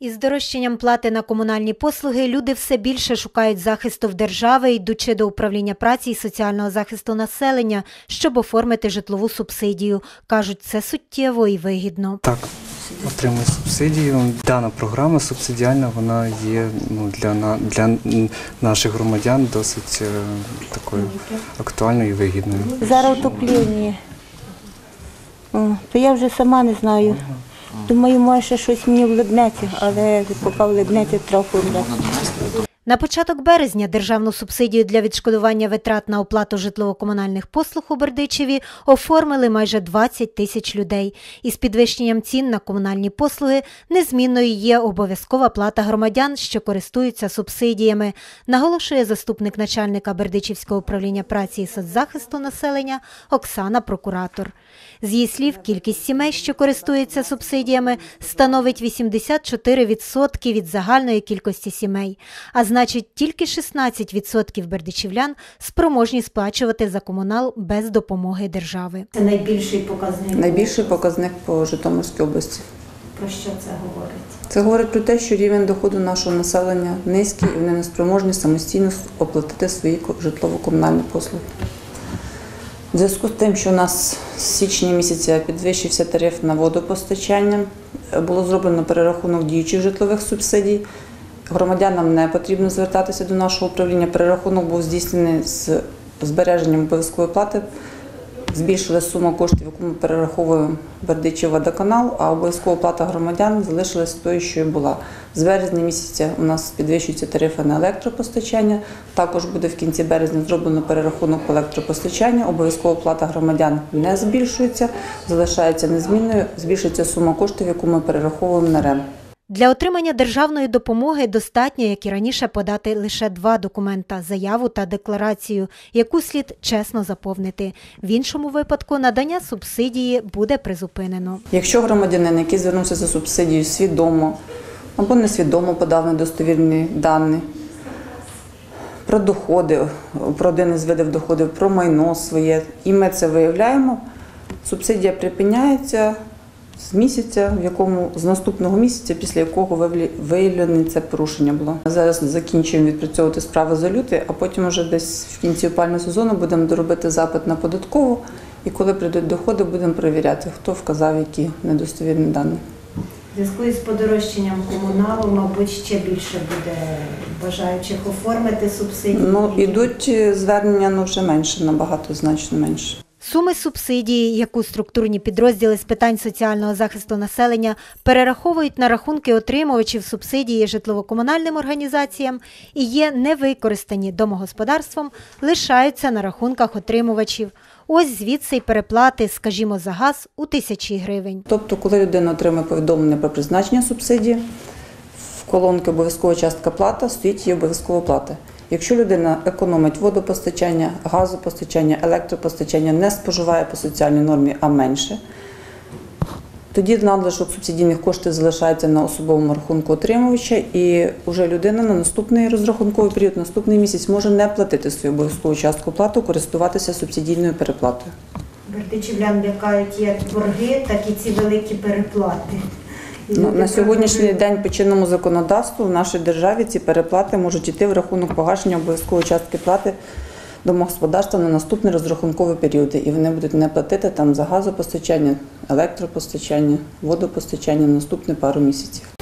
Із дорожчанням плати на комунальні послуги люди все більше шукають захисту в держави, йдучи до управління праці і соціального захисту населення, щоб оформити житлову субсидію. Кажуть, це суттєво і вигідно. Так, отримую субсидію. Дана програма субсидіальна, вона є ну, для, на- для наших громадян досить е, такою актуальною і вигідною. Зараз отоплення. О, то я вже сама не знаю. Думаю, може щось мені влибнеться, але поки влибнеться трохи. На початок березня державну субсидію для відшкодування витрат на оплату житлово-комунальних послуг у Бердичеві оформили майже 20 тисяч людей. Із підвищенням цін на комунальні послуги незмінною є обов'язкова плата громадян, що користуються субсидіями, наголошує заступник начальника Бердичівського управління праці і соцзахисту населення Оксана Прокуратор. З її слів, кількість сімей, що користуються субсидіями, становить 84% від загальної кількості сімей. А значить, тільки 16% бердичівлян спроможні сплачувати за комунал без допомоги держави. Це найбільший показник. Найбільший показник по Житомирській області. Про що це говорить? Це говорить про те, що рівень доходу нашого населення низький і вони не спроможні самостійно оплатити свої ко- житлово-комунальні послуги. В зв'язку з тим, що у нас з січня місяця підвищився тариф на водопостачання, е, було зроблено перерахунок діючих житлових субсидій. Громадянам не потрібно звертатися до нашого управління. Перерахунок був здійснений з збереженням обов'язкової плати. Збільшили суму коштів, яку ми перераховуємо Бердичів водоканал, а обов'язкова плата громадян залишилась тою, що і була. З березня місяця у нас підвищуються тарифи на електропостачання. Також буде в кінці березня зроблено перерахунок по електропостачанню. Обов'язкова плата громадян не збільшується, залишається незмінною. Збільшується сума коштів, яку ми перераховуємо на РЕМ. Для отримання державної допомоги достатньо, як і раніше, подати лише два документа заяву та декларацію, яку слід чесно заповнити. В іншому випадку надання субсидії буде призупинено. Якщо громадянин, який звернувся за субсидією свідомо або несвідомо подав недостовірні дані про доходи, про один із видів доходів, про майно своє, і ми це виявляємо, субсидія припиняється з місяця, в якому з наступного місяця, після якого виявлене це порушення було. Зараз закінчуємо відпрацьовувати справи за лютий, а потім вже десь в кінці опального сезону будемо доробити запит на податкову. І коли прийдуть доходи, будемо перевіряти, хто вказав які недостовірні дані. В зв'язку із подорожчанням комуналу, мабуть, ще більше буде бажаючих оформити субсидії. Ну ідуть е, звернення, ну вже менше, набагато значно менше. Суми субсидії, яку структурні підрозділи з питань соціального захисту населення перераховують на рахунки отримувачів субсидії житлово-комунальним організаціям і є невикористані домогосподарством, лишаються на рахунках отримувачів. Ось звідси й переплати, скажімо, за газ у тисячі гривень. Тобто, коли людина отримує повідомлення про призначення субсидії, в колонці обов'язкова частка плата стоїть її обов'язкова плата. Якщо людина економить водопостачання, газопостачання, електропостачання, не споживає по соціальній нормі, а менше, тоді надлишок субсидійних коштів залишається на особовому рахунку отримувача, і вже людина на наступний розрахунковий період, наступний місяць може не платити свою обов'язкову частку плату, користуватися субсидійною переплатою. Бердичівлян лякають як борги, так і ці великі переплати. Ну, на сьогоднішній день по чинному законодавству в нашій державі ці переплати можуть йти в рахунок погашення обов'язкової частки плати домогосподарства на наступний розрахунковий період. І вони будуть не платити там за газопостачання, електропостачання, водопостачання на наступні пару місяців.